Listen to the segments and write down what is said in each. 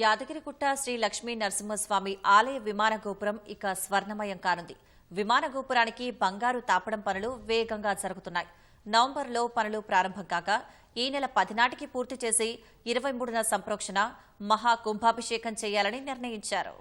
యాదగిరిగుట్ట శ్రీ లక్ష్మీ నరసింహస్వామి ఆలయ విమాన గోపురం ఇక స్వర్ణమయం కానుంది. విమాన గోపురానికి బంగారు తాపడం పనులు వేగంగా జరుగుతున్నాయి. నవంబర్లో పనులు ప్రారంభం కాగా ఈ నెల పది నాటికి పూర్తి చేసి ఇరవై మూడున సంప్రోక్షణ మహా కుంభాభిషేకం చేయాలని నిర్ణయించారు.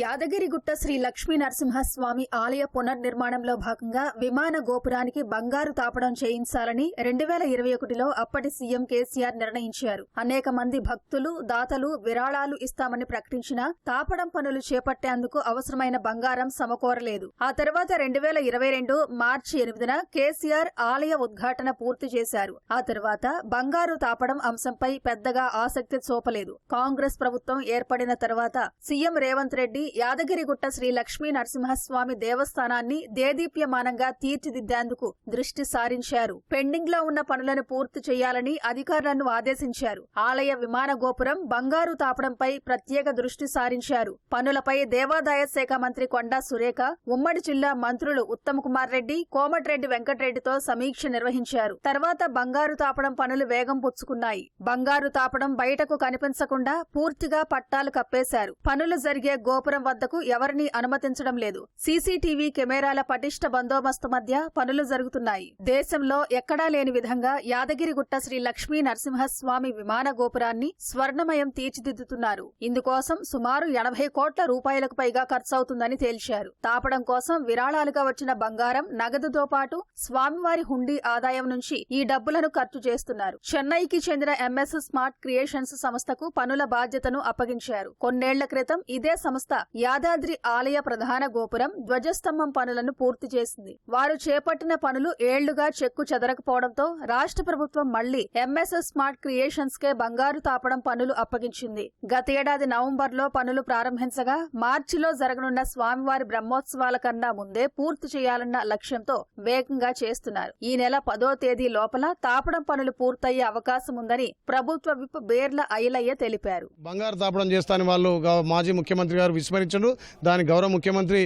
యాదగిరిగుట్ట శ్రీ లక్ష్మీ నరసింహస్వామి ఆలయ పునర్నిర్మాణంలో భాగంగా విమాన గోపురానికి బంగారు తాపడం చేయించాలని రెండు వేల ఇరవై ఒకటిలో అప్పటి సీఎం కేసీఆర్ నిర్ణయించారు. అనేక మంది భక్తులు దాతలు విరాళాలు ఇస్తామని ప్రకటించినా తాపడం పనులు చేపట్టేందుకు అవసరమైన బంగారం సమకూరలేదు. ఆ తర్వాత రెండు వేల ఇరవై రెండు మార్చి ఎనిమిదిన కేసీఆర్ ఆలయ ఉద్ఘాటన పూర్తి చేశారు. ఆ తర్వాత బంగారు తాపడం అంశంపై పెద్దగా ఆసక్తి చూపలేదు. కాంగ్రెస్ ప్రభుత్వం ఏర్పడిన తర్వాత సీఎం రేవంత్ రెడ్డి యాదగిరిగుట్ట శ్రీ లక్ష్మీ నరసింహస్వామి దేవస్థానాన్ని దేదీప్యమానంగా తీర్చిదిద్దేందుకు దృష్టి సారించారు. పెండింగ్లో ఉన్న పనులను పూర్తి చేయాలని అధికారులను ఆదేశించారు. ఆలయ విమాన గోపురం బంగారు తాపడంపై ప్రత్యేక దృష్టి సారించారు. పనులపై దేవాదాయ శాఖ మంత్రి కొండా సురేఖ ఉమ్మడి జిల్లా మంత్రులు ఉత్తమ్ కుమార్ రెడ్డి కోమటిరెడ్డి వెంకటరెడ్డితో సమీక్ష నిర్వహించారు. తర్వాత బంగారు తాపడం పనులు వేగం పుచ్చుకున్నాయి. బంగారు తాపడం బయటకు కనిపించకుండా పూర్తిగా పట్టాలు కప్పేశారు. పనులు జరిగే గోపురం వద్దకు ఎవరినీ అనుమతించడం లేదు. సీసీటీవీ కెమెరాల పటిష్ట బందోబస్తు మధ్య పనులు జరుగుతున్నాయి. దేశంలో ఎక్కడా లేని విధంగా యాదగిరిగుట్ట శ్రీ లక్ష్మీ నరసింహస్వామి విమాన గోపురాన్ని స్వర్ణమయం తీర్చిదిద్దుతున్నారు. ఇందుకోసం సుమారు ఎనభై కోట్ల రూపాయలకు పైగా ఖర్చవుతుందని తేల్చారు. తాపడం కోసం విరాళాలుగా వచ్చిన బంగారం నగదుతో పాటు స్వామివారి హుండీ ఆదాయం నుంచి ఈ డబ్బులను ఖర్చు చేస్తున్నారు. చెన్నైకి చెందిన ఎంఎస్ స్మార్ట్ క్రియేషన్స్ సంస్థకు పనుల బాధ్యతను అప్పగించారు. కొన్నేళ్ళ క్రితం ఇదే సంస్థ యాదాద్రి ఆలయ ప్రధాన గోపురం ధ్వజస్తంభం పనులను పూర్తి చేసింది. వారు చేపట్టిన పనులు ఏళ్ళుగా చెక్కు చెదరకపోవడంతో రాష్ట్ర ప్రభుత్వం మళ్ళీ ఎంఎస్ఎస్ స్మార్ట్ క్రియేషన్స్ కే బంగారు తాపడం పనులు అప్పగించింది. గతేడాది నవంబర్లో పనులు ప్రారంభించగా మార్చిలో జరగనున్న స్వామివారి బ్రహ్మోత్సవాల కన్నా ముందే పూర్తి చేయాలన్న లక్ష్యంతో వేగంగా చేస్తున్నారు. ఈ నెల పదో తేదీ లోపల తాపడం పనులు పూర్తయ్యే అవకాశం ఉందని ప్రభుత్వ విప్ బేర్ల ఐలయ్య తెలిపారు. బంగారు తాపడం చేస్తాని వాళ్ళు మాజీ ముఖ్యమంత్రి గారు విస్మరించారు దాని గౌరవ ముఖ్యమంత్రి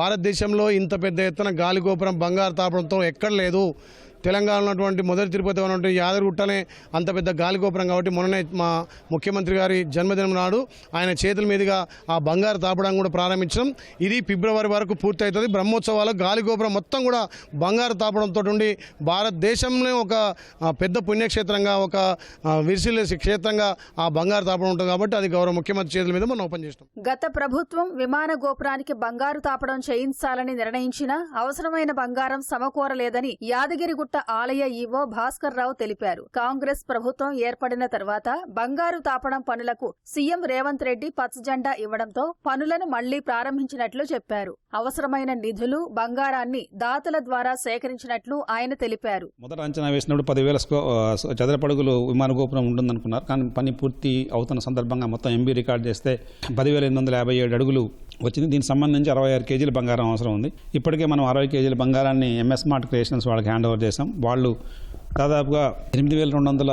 భారతదేశంలో ఇంత పెద్ద ఎత్తున గాలి గోపురం బంగారు తాపడంతో ఎక్కడ లేదు. తెలంగాణ ఉన్నటువంటి మొదటి తిరుపతి ఉన్నటువంటి యాదగిరిగుట్టనే అంత పెద్ద గాలిగోపురం కాబట్టి మొన్ననే మా ముఖ్యమంత్రి గారి జన్మదినం నాడు ఆయన చేతుల మీదుగా ఆ బంగారు తాపడం కూడా ప్రారంభించడం. ఇది ఫిబ్రవరి వరకు పూర్తి అవుతుంది బ్రహ్మోత్సవాలు గాలిగోపురం మొత్తం కూడా బంగారు తాపడంతో ఉండి భారతదేశంలో ఒక పెద్ద పుణ్యక్షేత్రంగా ఒక ఆ, క్షేత్రంగా ఆ బంగారు తాపడం ఉంటుంది కాబట్టి అది గౌరవ ముఖ్యమంత్రి చేతుల మీద మనం ఓపెన్ చేస్తాం. గత ప్రభుత్వం విమాన గోపురానికి బంగారు తాపడం చేయించాలని నిర్ణయించినా అవసరమైన బంగారం సమకూరలేదని యాదగిరిగుట్ట ఆలయ ఈవో భాస్కర్ రావు తెలిపారు. కాంగ్రెస్ ప్రభుత్వం ఏర్పడిన తర్వాత బంగారు తాపడం పనులకు సీఎం రేవంత్ రెడ్డి పచ్చజెండా ఇవ్వడంతో పనులను మళ్ళీ ప్రారంభించినట్లు చెప్పారు. అవసరమైన నిధులు బంగారాన్ని దాతల ద్వారా సేకరించినట్లు ఆయన తెలిపారు. మొదట అంచనా వేసినప్పుడు పదివేల చదరపడుగులు విమాన గోపురం ఉంటుందనుకున్నారు. కానీ పని పూర్తి అవుతున్న సందర్భంగా మొత్తం ఎంబీ రికార్డు చేస్తే పదివేల ఎనిమిది వందల యాభై ఏడు అడుగులు వచ్చింది. దీనికి సంబంధించి అరవై ఆరు కేజీల బంగారం అవసరం ఉంది. ఇప్పటికే మనం అరవై కేజీల బంగారాన్ని ఎంఎస్ స్మార్ట్ క్రియేషన్స్ వాళ్ళకి హ్యాండ్ ఓవర్ చేసాం వాళ్ళు దాదాపుగా ఎనిమిది వేల రెండు వందల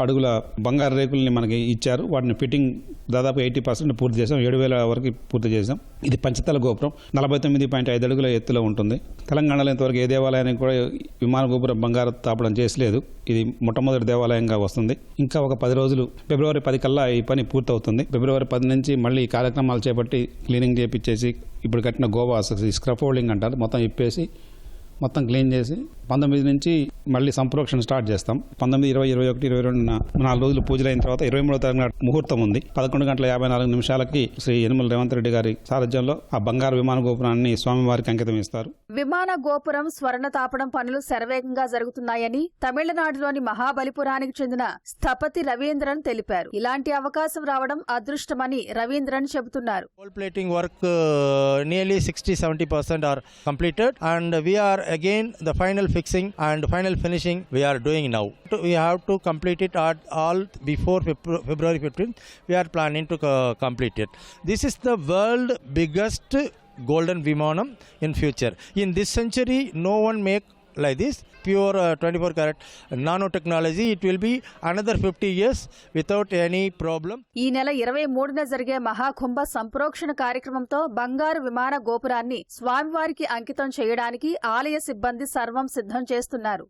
అడుగుల బంగారు రేకుల్ని మనకి ఇచ్చారు. వాటిని ఫిట్టింగ్ దాదాపు ఎయిటీ పర్సెంట్ పూర్తి చేసాం ఏడు వేల వరకు పూర్తి చేసాం ఇది పంచతల గోపురం. నలభై తొమ్మిది పాయింట్ ఐదు అడుగుల ఎత్తులో ఉంటుంది. తెలంగాణలో ఇంతవరకు ఏ దేవాలయానికి కూడా విమాన గోపురం బంగారు తాపడం చేసలేదు. ఇది మొట్టమొదటి దేవాలయంగా వస్తుంది. ఇంకా ఒక పది రోజులు ఫిబ్రవరి పది కల్లా ఈ పని పూర్తవుతుంది. ఫిబ్రవరి పది నుంచి మళ్ళీ కార్యక్రమాలు చేపట్టి క్లీనింగ్ చేపించేసి ఇప్పుడు కట్టిన గోవా స్క్రఫోల్డింగ్ అంటారు. మొత్తం ఇప్పేసి మొత్తం క్లీన్ చేసి పంతొమ్మిది నుంచి మళ్ళీ సంప్రోక్షణ స్టార్ట్ చేస్తాం. పంతొమ్మిది ఇరవై ఇరవై ఒకటి ఇరవై రెండు నాలుగు రోజులు పూజలు అయిన తర్వాత ఇరవై మూడో తారీఖు ముహూర్తం ఉంది. పదకొండు గంటల యాభై నాలుగు నిమిషాలకి శ్రీ యనమల రేవంత్ రెడ్డి గారి సారథ్యంలో ఆ బంగారు విమాన గోపురాన్ని స్వామివారికి అంకితం ఇస్తారు. విమాన గోపురం స్వర్ణ తాపడం పనులు శరవేగంగా జరుగుతున్నాయని తమిళనాడులోని మహాబలిపురానికి చెందిన స్థపతి రవీంద్రన్ తెలిపారు. ఇలాంటి అవకాశం రావడం అదృష్టమని రవీంద్రన్ చెబుతున్నారు. Gold plating work uh, nearly 60 70 percent are completed and we are again the final fixing and final finishing we are doing now. We have to complete it at all before february 15th we are planning to uh, complete it. This is the world biggest golden vimanam in future. In this century no one make like this pure uh, 24 karat nanotechnology. It will be another 50 years without any problem. ఈ నెల ఇరవై మూడున జరిగే మహాకుంభ సంప్రోక్షణ కార్యక్రమంతో బంగారు విమాన గోపురాన్ని స్వామివారికి అంకితం చేయడానికి ఆలయ సిబ్బంది సర్వం సిద్ధం చేస్తున్నారు.